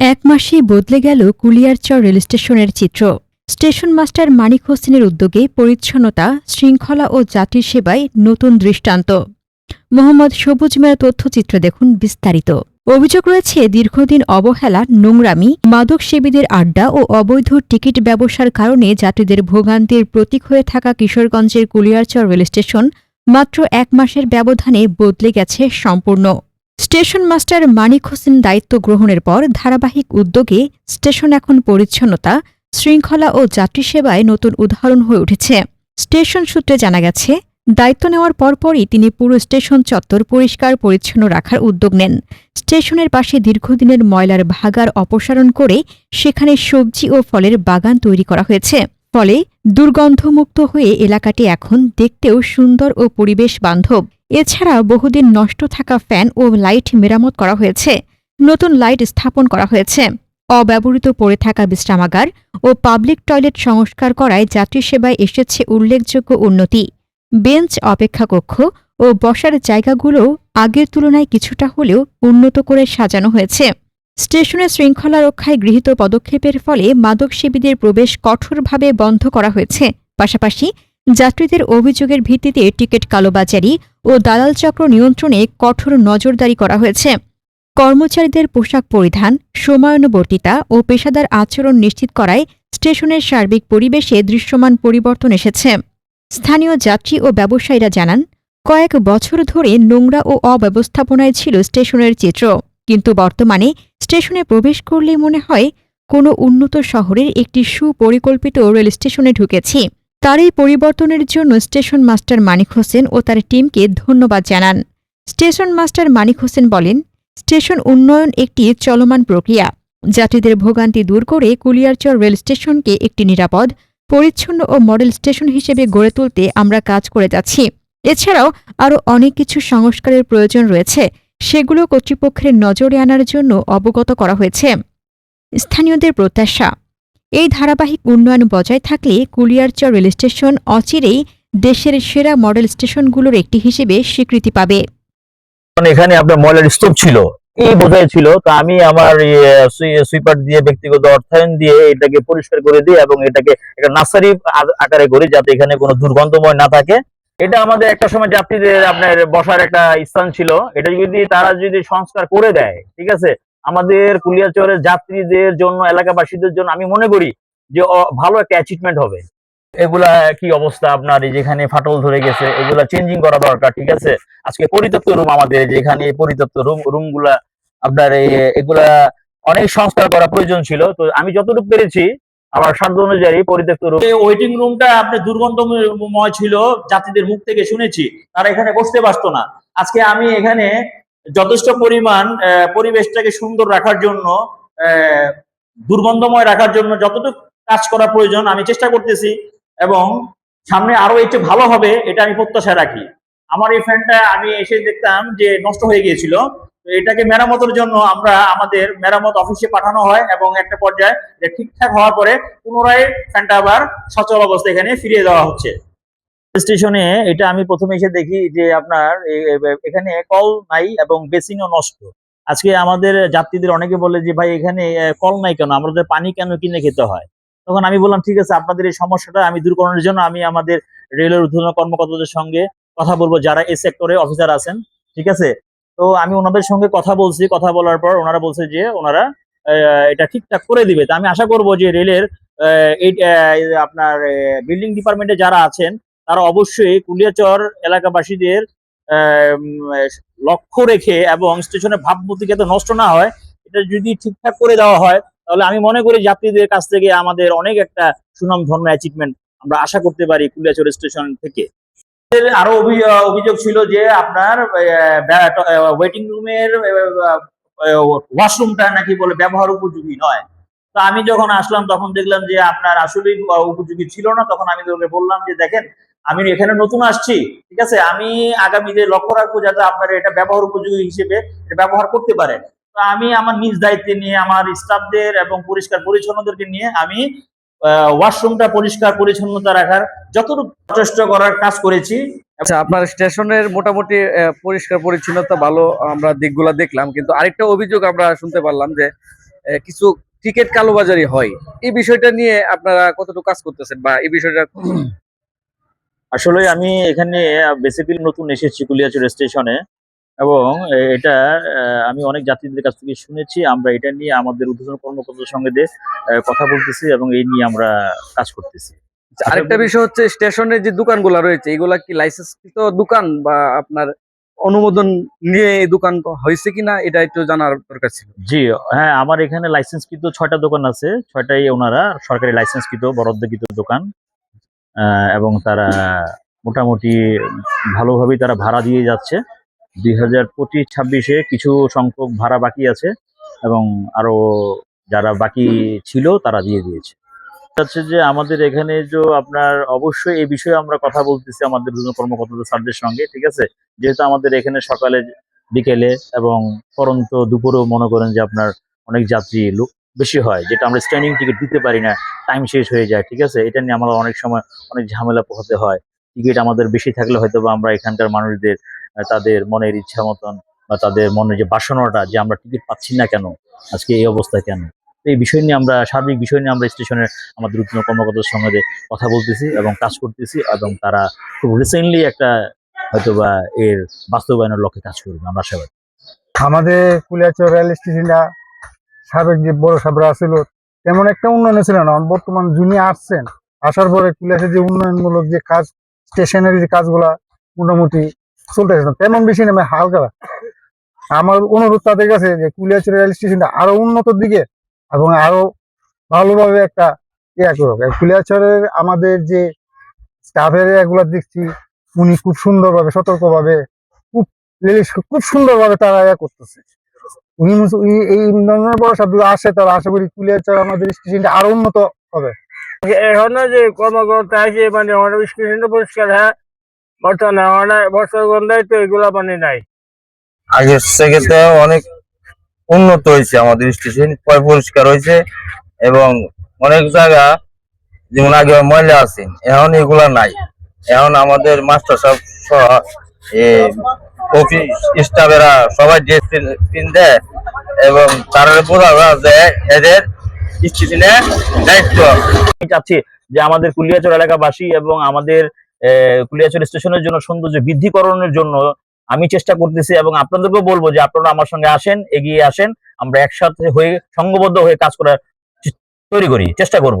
এক মাসেই বদলে গেল কুলিয়ারচর রেল স্টেশনের চিত্র। স্টেশন মাস্টার মানিক হোসেনের উদ্যোগে পরিচ্ছন্নতা, শৃঙ্খলা ও যাত্রী সেবায় নতুন দৃষ্টান্ত। মোহাম্মদ সবুজ মেয়ের তথ্যচিত্র দেখুন বিস্তারিত। অভিযোগ রয়েছে, দীর্ঘদিন অবহেলা, নোংরামি, মাদক সেবীদের আড্ডা ও অবৈধ টিকিট ব্যবসার কারণে যাত্রীদের ভোগান্তির প্রতীক হয়ে থাকা কিশোরগঞ্জের কুলিয়ারচর রেল স্টেশন মাত্র এক মাসের ব্যবধানে বদলে গেছে সম্পূর্ণ। স্টেশন মাস্টার মানিক হোসেন দায়িত্ব গ্রহণের পর ধারাবাহিক উদ্যোগে স্টেশন এখন পরিচ্ছন্নতা, শৃঙ্খলা ও যাত্রী সেবায় নতুন উদাহরণ হয়ে উঠেছে। স্টেশন সূত্রে জানা গেছে, দায়িত্ব নেওয়ার পরপরই তিনি পুরো স্টেশন চত্বর পরিষ্কার, পরিচ্ছন্ন রাখার উদ্যোগ নেন। স্টেশনের পাশে দীর্ঘদিনের ময়লার ভাগার অপসারণ করে সেখানে সবজি ও ফলের বাগান তৈরি করা হয়েছে। ফলে দুর্গন্ধমুক্ত হয়ে এলাকাটি এখন দেখতেও সুন্দর ও পরিবেশ বান্ধব। এছাড়া বহুদিন নষ্ট থাকা ফ্যান ও লাইট মেরামত করা হয়েছে। নতুন লাইট স্থাপন করা হয়েছে। অব্যবহৃত পড়ে থাকা বিশ্রামাগার ও পাবলিক টয়লেট সংস্কার করায় যাত্রী সেবায় এসেছে উল্লেখযোগ্য উন্নতি। বেঞ্চ অপেক্ষা কক্ষ ও বসার জায়গাগুলো আগের তুলনায় কিছুটা হলেও উন্নত করে সাজানো হয়েছে। স্টেশনে শৃঙ্খলা রক্ষায় গৃহীত পদক্ষেপের ফলে মাদকসেবীদের প্রবেশ কঠোরভাবে বন্ধ করা হয়েছে। পাশাপাশি যাত্রীদের অভিযোগের ভিত্তিতে টিকিট কালোবাজারি ও দালাল চক্র নিয়ন্ত্রণে কঠোর নজরদারি করা হয়েছে। কর্মচারীদের পোশাক পরিধান, সময়ানুবর্তিতা ও পেশাদার আচরণ নিশ্চিত করায় স্টেশনের সার্বিক পরিবেশে দৃশ্যমান পরিবর্তন এসেছে। স্থানীয় যাত্রী ও ব্যবসায়ীরা জানান, কয়েক বছর ধরে নোংরা ও অব্যবস্থাপনায় ছিল স্টেশনের চিত্র। কিন্তু বর্তমানে স্টেশনে প্রবেশ করলেই মনে হয় কোনো উন্নত শহরের একটি সুপরিকল্পিত রেল স্টেশনে ঢুকেছি। তার এই পরিবর্তনের জন্য স্টেশন মাস্টার মানিক হোসেন ও তার টিমকে ধন্যবাদ জানান। স্টেশন মাস্টার মানিক হোসেন বলেন, স্টেশন উন্নয়ন একটি চলমান প্রক্রিয়া। যাত্রীদের ভোগান্তি দূর করে কুলিয়ারচর রেল স্টেশনকে একটি নিরাপদ, পরিচ্ছন্ন ও মডেল স্টেশন হিসেবে গড়ে তুলতে আমরা কাজ করে যাচ্ছি। এছাড়াও আরও অনেক কিছু সংস্কারের প্রয়োজন রয়েছে সেগুলো কর্তৃপক্ষের নজরে আনার জন্য অবগত করা হয়েছে। স্থানীয়দের প্রত্যাশা, এই ধারাবাহিক উন্নয়ন বজায় থাকলে কুলিয়ারচর রেল স্টেশন অচিরেই দেশের সেরা মডেল স্টেশনগুলোর একটি হিসেবে স্বীকৃতি পাবে। এখানে আপনার ময়লার স্তূপ ছিল এই বোঝাই ছিল, তো আমি আমার সুইপার দিয়ে, ব্যক্তিগত অর্থায়ন দিয়ে এটাকে পরিষ্কার করে দিই এবং এটাকে একটা নার্সারি আকারে করি যাতে এখানে কোনো দুর্গন্ধময় না থাকে। এটা আমাদের একটা সময় যাত্রীদের আপনার বসার একটা স্থান ছিল। এটা যদি তারা যদি সংস্কার করে দেয়, ঠিক আছে? আমাদের কুলিয়াচরের যাত্রীদের জন্য, এলাকাবাসীদের জন্য আমি মনে করি যে ভালো একটা অ্যাচিভমেন্ট হবে। এগুলা কি অবস্থা আপনার? যেখানে ফাটল ধরে গেছে, এগুলা চেঞ্জিং করা দরকার, ঠিক আছে? আজকে পরিত্যক্ত রুম আমাদের, যেখানে পরিত্যক্ত রুম রুমগুলা আপনার এগুলা অনেক সংস্কার করা প্রয়োজন ছিল। তো আমি যতটুকু পেরেছি আমার সাধ্য অনুযায়ী পরিত্যক্ত রুম ওয়েটিং রুমটা আপনার দুর্গন্ধময় ছিল যাত্রীদের মুখ থেকে শুনেছি, তারা এখানে বসতে পারতো না। আজকে আমি এখানে যথেষ্ট পরিমাণ পরিবেশটাকে সুন্দর রাখার জন্য দুর্গন্ধময় রাখার জন্য যতটুকু কাজ করা প্রয়োজন, আমি চেষ্টা করতেছি এবং সামনে আরও একটু ভালো হবে, এটা আমি প্রত্যাশা রাখি। আমার এই ফ্যানটা আমি এসে দেখতাম যে নষ্ট হয়ে গিয়েছিল। এটাকে মেরামতের জন্য আমরা আমাদের মেরামত অফিসে পাঠানো হয় এবং একটা পর্যায়ে ঠিকঠাক হওয়ার পরে পুনরায় ফ্যানটা আবার সচল অবস্থা এখানে ফিরিয়ে দেওয়া হচ্ছে। স্টেশনে এটা আমি প্রথমে এসে দেখি যে আপনার এ- এ- এখানে কল নাই এবং বেসিনও নষ্ট। আজকে আমাদের যাত্রীদের অনেকে বলে যে, ভাই, এখানে কল নাই কেন? আমাদের পানি কেন কিনে খেতে হয়? তখন আমি বললাম, ঠিক আছে, আপনাদের এই সমস্যাটা আমি দূর করানোর জন্য আমি আমাদের রেলের ঊর্ধ্বতন কর্মকর্তাদের সঙ্গে কথা বলব, যারা এই সেক্টরে অফিসার আছেন। ঠিক আছে? তো আমি ওনাদের সঙ্গে কথা বলছি, কথা বলার পর ওনারা বলছে যে ওনারা এটা ঠিকঠাক করে দিবে। তা আমি আশা করব যে রেলের এই আপনার বিল্ডিং ডিপার্টমেন্টে যারা আছেন, তারা অবশ্যই কুলিয়াচর এলাকাবাসীদের লক্ষ্য রেখে এবং স্টেশনের ভাবমূর্তি যাতে নষ্ট না হয়, এটা যদি ঠিকঠাক করে দেওয়া হয়, তাহলে আমি মনে করি যাত্রীদের কাছ থেকে আমাদের অনেক একটা সুনাম ধর্ম অ্যাচিভমেন্ট আমরা আশা করতে পারি কুলিয়াচর স্টেশন থেকে। আরও অভিযোগ ছিল যে আপনার ওয়েটিং রুমের ওয়াশরুমটা নাকি বলে ব্যবহার উপযোগী নয়। তো আমি যখন আসলাম, তখন দেখলাম যে আপনার আসলেই উপযোগী ছিল না। তখন আমি তোকে বললাম যে, দেখেন, আমি এখানে নতুন আসছি, ঠিক আছে? আমি আগামীতে লক্ষ্য রাখব যাতে আপনার এটা ব্যবহার উপযোগী হিসেবে ব্যবহার করতে পারেন। তো আমি আমার নিজ দায়িত্বে নিয়ে, আমার স্টাফদের এবং পরিষ্কার পরিচ্ছন্নদেরকে নিয়ে আমি ওয়াশরুমটা পরিষ্কার পরিচ্ছন্নতা রাখার যতটুকু যথেষ্ট করার কাজ করেছি। আচ্ছা আপনার স্টেশনের মোটামুটি পরিষ্কার পরিচ্ছন্নতা ভালো আমরা দিকগুলা দেখলাম কিন্তু আরেকটা অভিযোগ আমরা শুনতে পারলাম যে কিছু টিকিট কালোবাজারি হয়। এই বিষয়টা নিয়ে আপনারা কতটুকু কাজ করতেছেন বা এই বিষয়টা আসলে আমি এখানে বেসিক্যালি নতুন এসেছি কুলিয়াচুর স্টেশনে এবং এটা আমি অনেক যাত্রীদের কাছ থেকে শুনেছি আমরা এটা নিয়ে আমাদের উদ্বোধন কর্মকর্তার সঙ্গে আহ, কথা বলতেছি এবং এই নিয়ে আমরা কাজ করতেছি। আরেকটা বিষয় হচ্ছে স্টেশনের যে দোকানগুলো রয়েছে এগুলা কি লাইসেন্সকৃত দোকান বা আপনার অনুমোদন নিয়ে এই দোকান হয়েছে কিনা এটা একটু জানার দরকার ছিল। জি হ্যাঁ আমার এখানে লাইসেন্সকৃত ছয়টা দোকান আছে ছয়টাই ওনারা সরকারি লাইসেন্সকৃত বরাদ্দকৃত দোকান আহ, এবং তারা মোটামুটি ভালোভাবেই তারা ভাড়া দিয়ে যাচ্ছে। দুই হাজার পঁচিশ ছাব্বিশে কিছু সংখ্যক ভাড়া বাকি আছে এবং আরও যারা বাকি ছিল তারা দিয়ে দিয়েছে। হচ্ছে যে আমাদের এখানে যে আপনার অবশ্যই এই বিষয়ে আমরা কথা বলতেছি আমাদের দুজন কর্মকর্তাদের স্যারদের সঙ্গে, ঠিক আছে? যেহেতু আমাদের এখানে সকালে, বিকেলে এবং পরন্ত দুপুরেও মনে করেন যে আপনার অনেক যাত্রী লোক বেশি হয়, যেটা আমরা স্ট্যান্ডিং টিকিট দিতে পারি না টাইম শেষ হয়ে যায়, ঠিক আছে? এটা নিয়ে আমরা অনেক সময় অনেক ঝামেলা পোহাতে হয়। টিকিট আমাদের বেশি থাকলে হয়তো বা আমরা এখানকার মানুষদের তাদের মনের ইচ্ছা মতন বা তাদের মনে যে বাসনাটা যে আমরা টিকিট পাচ্ছি না কেন, আজকে এই অবস্থা কেন? এই বিষয় নিয়ে আমরা, সার্বিক বিষয় নিয়ে আমরা স্টেশনের আমাদের উচ্চ কর্মকর্তার সঙ্গে কথা বলতেছি এবং কাজ করতেছি এবং তারা খুব রিসেন্টলি একটা হয়তোবা এর বাস্তবায়নের লক্ষ্যে কাজ করবে, আমরা আশাবাদী। আমাদের কুলিয়াচর রেল স্টেশনটা সাবেক যে বড় সাবরা ছিল, তেমন একটা উন্নয়ন ছিল না, বর্তমান যিনি আসছেন, আসার পরে কুলিয়াচের যে উন্নয়নমূলক যে কাজ, স্টেশনের যে কাজগুলা মোটামুটি চলতেছে না। তেমন বেশি নেমে হালকা আমার অনুরোধ তাদের কাছে যে কুলিয়াচর রেল স্টেশনটা আরও উন্নত দিকে এবং আরও ভালোভাবে একটা ইয়া করুক। কুলিয়াচরের আমাদের যে স্টাফের এগুলা দেখছি, উনি খুব সুন্দরভাবে, সতর্কভাবে, খুব খুব সুন্দরভাবে তারা ইয়া করতেছে। উনি এই ধরনের বড় আসে, তারা আশা করি কুলিয়াচর আমাদের স্টেশনটা আরও উন্নত হবে। এখন যে কর্মকর্তা আছে মানে আমাদের স্টেশনটা পরিষ্কার হ্যাঁ? বর্তমানে আমাদের বর্ষার গন্ধায় তো এগুলা মানে নাই। আগের থেকে অনেক উন্নত হয়েছে আমাদের স্টেশন পরিষ্কার হয়েছে এবং অনেক জায়গা যেমন আগে ময়লা আছে এখন এগুলা নাই। এখন আমাদের মাস্টার সব অফিস স্টাফেরা সবাই ড্রেস পিনতে এবং তারা বোঝা যে এদের স্টেশনে দায়িত্ব। আমি চাচ্ছি যে আমাদের কুলিয়াচর এলাকাবাসী এবং আমাদের আহ, কুলিয়াচর স্টেশনের জন্য সৌন্দর্য বৃদ্ধিকরণের জন্য আমি চেষ্টা করতেছি এবং আপনাদেরকেও বলব যে আপনারা আমার সঙ্গে আসেন এগিয়ে আসেন। আমরা একসাথে হয়ে সংঘবদ্ধ হয়ে কাজ করার তৈরি করি চেষ্টা করব।